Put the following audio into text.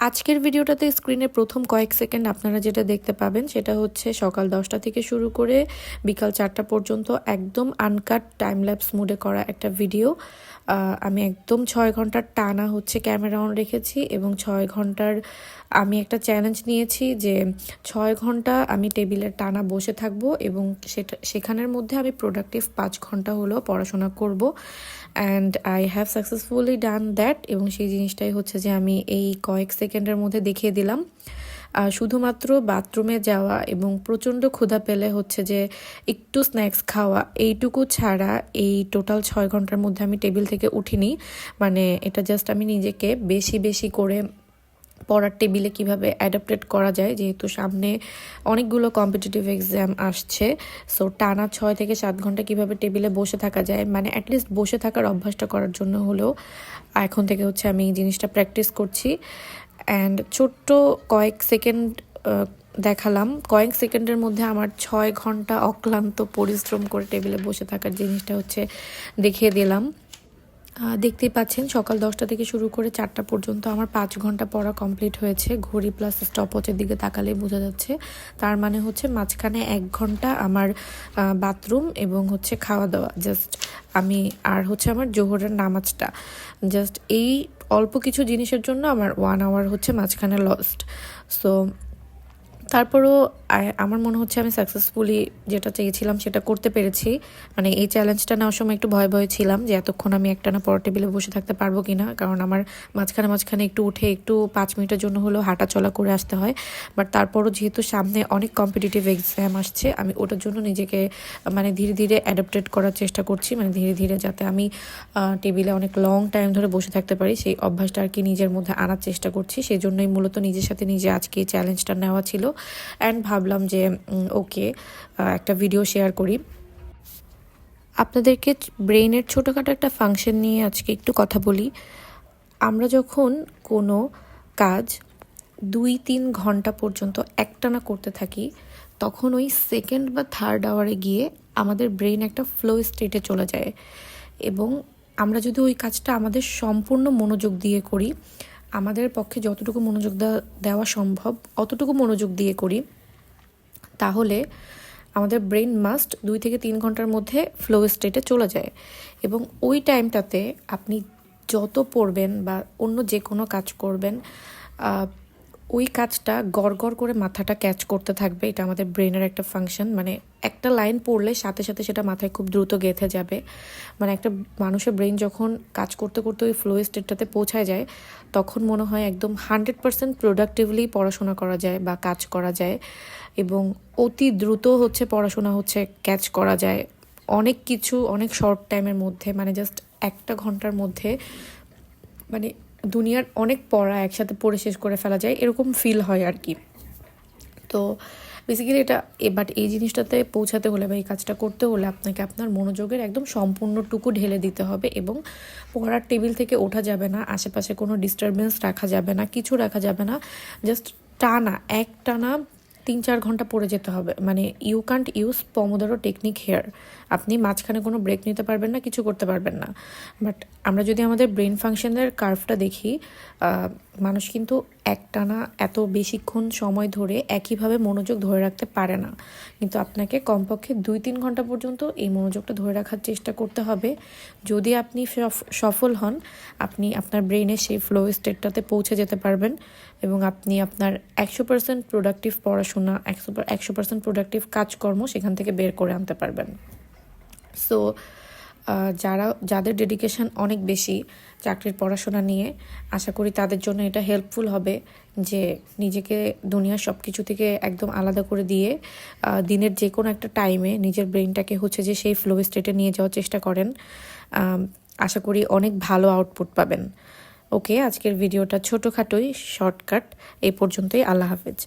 আজকের ভিডিওটাতে স্ক্রিনে প্রথম কয়েক সেকেন্ড আপনারা যেটা দেখতে পাবেন সেটা হচ্ছে সকাল দশটা থেকে শুরু করে বিকাল চারটা পর্যন্ত একদম আনকাট টাইম ল্যাপস মুডে করা একটা ভিডিও আমি একদম ছয় ঘণ্টার টানা হচ্ছে ক্যামেরা অন রেখেছি এবং ছয় ঘণ্টার আমি একটা চ্যালেঞ্জ নিয়েছি যে ছয় ঘণ্টা আমি টেবিলের টানা বসে থাকব এবং সেটা, সেখানের মধ্যে আমি প্রোডাক্টিভ পাঁচ ঘণ্টা হলো পড়াশোনা করব। And I have successfully done that এবং সেই জিনিসটাই হচ্ছে যে আমি এই কয়েক সেকেন্ডের মধ্যে দেখিয়ে দিলাম। শুধুমাত্র বাথরুমে যাওয়া এবং প্রচণ্ড ক্ষুধা পেলে হচ্ছে যে একটু স্ন্যাক্স খাওয়া, এইটুকু ছাড়া এই টোটাল ছয় ঘণ্টার মধ্যে আমি টেবিল থেকে উঠিনি। মানে এটা জাস্ট আমি নিজেকে বেশি বেশি করে পড়ার টেবিলে কীভাবে অ্যাডাপ্টেড করা যায়, যেহেতু সামনে অনেকগুলো কম্পিটিটিভ এক্সাম আসছে। সো টানা ছয় থেকে সাত ঘণ্টা কীভাবে টেবিলে বসে থাকা যায় মানে অ্যাটলিস্ট বসে থাকার অভ্যাসটা করার জন্য হলেও এখন থেকে হচ্ছে আমি এই জিনিসটা প্র্যাকটিস করছি। অ্যান্ড ছোট্ট কয়েক সেকেন্ড দেখালাম। কয়েক সেকেন্ডের মধ্যে আমার ছয় ঘণ্টা অক্লান্ত পরিশ্রম করে টেবিলে বসে থাকার জিনিসটা হচ্ছে দেখিয়ে দিলাম। দেখতেই পাচ্ছেন, সকাল দশটা থেকে শুরু করে চারটা পর্যন্ত আমার পাঁচ ঘণ্টা পড়া কমপ্লিট হয়েছে। ঘড়ি প্লাস স্টপওয়াচের দিকে তাকালেই বোঝা যাচ্ছে। তার মানে হচ্ছে মাঝখানে এক ঘণ্টা আমার বাথরুম এবং হচ্ছে খাওয়া দাওয়া জাস্ট আমি, আর হচ্ছে আমার জোহরের নামাজটা। জাস্ট এই অল্প কিছু জিনিসের জন্য আমার ওয়ান আওয়ার হচ্ছে মাঝখানে লস্ট সো তারপরও আমার মনে হচ্ছে আমি সাকসেসফুলি যেটা চেয়েছিলাম সেটা করতে পেরেছি। মানে এই চ্যালেঞ্জটা নেওয়ার সময় একটু ভয় ভয় ছিলাম যে এতক্ষণ আমি একটানা পড়া টেবিলে বসে থাকতে পারব কি না কারণ আমার মাঝখানে মাঝখানে একটু উঠে একটু পাঁচ মিনিটের জন্য হলেও হাঁটা চলা করে আসতে হয়। বাট তারপরও যেহেতু সামনে অনেক কম্পিটিটিভ এক্সাম আসছে, আমি ওটার জন্য নিজেকে মানে ধীরে ধীরে অ্যাডাপ্টেড করার চেষ্টা করছি। মানে ধীরে ধীরে যাতে আমি টেবিলে অনেক লং টাইম ধরে বসে থাকতে পারি, সেই অভ্যাসটা আর কি নিজের মধ্যে আনার চেষ্টা করছি। সেই জন্যই মূলত নিজের সাথে নিজে আজকে এই চ্যালেঞ্জটা নেওয়া ছিল। অ্যান্ড ভাবলাম যে ওকে একটা ভিডিও শেয়ার করি। আপনাদেরকে ব্রেইনের ছোটোখাটো একটা ফাংশন নিয়ে আজকে একটু কথা বলি। আমরা যখন কোনো কাজ দুই তিন ঘণ্টা পর্যন্ত একটানা করতে থাকি, তখন ওই সেকেন্ড বা থার্ড আওয়ারে গিয়ে আমাদের ব্রেন একটা ফ্লো স্টেটে চলে যায়। এবং আমরা যদি ওই কাজটা আমাদের সম্পূর্ণ মনোযোগ দিয়ে করি আমাদের পক্ষে যতটুকু মনোযোগ দেওয়া- সম্ভব, অতটুকু মনোযোগ দিয়ে করি। তাহলে আমাদের ব্রেন মাস্ট দুই থেকে তিন ঘণ্টার মধ্যে ফ্লো স্টেটে চলে যায়। এবং ওই টাইমটাতে আপনি যত পড়বেন বা অন্য যে কোনো কাজ করবেন ওই কাজটা গড় গড় করে মাথাটা ক্যাচ করতে থাকবে, এটা আমাদের ব্রেনের একটা ফাংশন মানে একটা লাইন পড়লে সাথে সাথে সেটা মাথায় খুব দ্রুত গেঁথে যাবে। মানে একটা মানুষের ব্রেন যখন কাজ করতে করতে ওই ফ্লো স্টেটটাতে পৌঁছায় যায়, তখন মনে হয় একদম হান্ড্রেড পার্সেন্ট প্রোডাক্টিভলি পড়াশোনা করা যায় বা কাজ করা যায় এবং অতি দ্রুত হচ্ছে পড়াশোনা হচ্ছে ক্যাচ করা যায়। অনেক কিছু অনেক শর্ট টাইমের মধ্যে মানে জাস্ট একটা ঘণ্টার মধ্যে মানে দুনিয়ার অনেক পড়া একসাথে পড়ে শেষ করে ফেলা যায়, এরকম ফিল হয় আর কি। তো বেসিক্যালি এটা বাট এই জিনিসটাতে পৌঁছাতে হলে বা এই কাজটা করতে হলে আপনাকে আপনার মনোযোগের একদম সম্পূর্ণটুকু ঢেলে দিতে হবে এবং পড়ার টেবিল থেকে ওঠা যাবে না, আশেপাশে কোনো ডিস্টারবেন্স রাখা যাবে না, কিছু রাখা যাবে না জাস্ট টানা এক টানা তিন চার ঘণ্টা পড়ে যেতে হবে। মানে you can't use Pomodoro technique here আপনি মাঝখানে কোনো ব্রেক নিতে পারবেন না, কিছু করতে পারবেন না। বাট আমরা যদি আমাদের ব্রেন ফাংশনের কার্ভটা দেখি মানুষ কিন্তু একটানা এত বেশিক্ষণ সময় ধরে একইভাবে মনোযোগ ধরে রাখতে পারে না। কিন্তু আপনাকে কমপক্ষে দুই তিন ঘণ্টা পর্যন্ত এই মনোযোগটা ধরে রাখার চেষ্টা করতে হবে। যদি আপনি সফ- সফল হন, আপনি আপনার ব্রেনের সেই ফ্লো স্টেটটাতে পৌঁছে যেতে পারবেন এবং আপনি আপনার একশো পার্সেন্ট প্রোডাক্টিভ পড়াশোনা, একশো একশো পার্সেন্ট প্রোডাক্টিভ কাজকর্ম সেখান থেকে বের করে আনতে পারবেন। সো যারা, যাদের ডেডিকেশন অনেক বেশি চাকরির পড়াশোনা নিয়ে, আশা করি তাদের জন্য এটা হেল্পফুল হবে যে নিজেকে দুনিয়ার সব কিছু থেকে একদম আলাদা করে দিয়ে দিনের যে কোনো একটা টাইমে নিজের ব্রেনটাকে হচ্ছে যে সেই ফ্লো স্টেটে নিয়ে যাওয়ার চেষ্টা করেন। আশা করি অনেক ভালো আউটপুট পাবেন। ওকে আজকের ভিডিওটা ছোটোখাটোই শর্টকাট এই পর্যন্তই, আল্লাহ হাফেজ।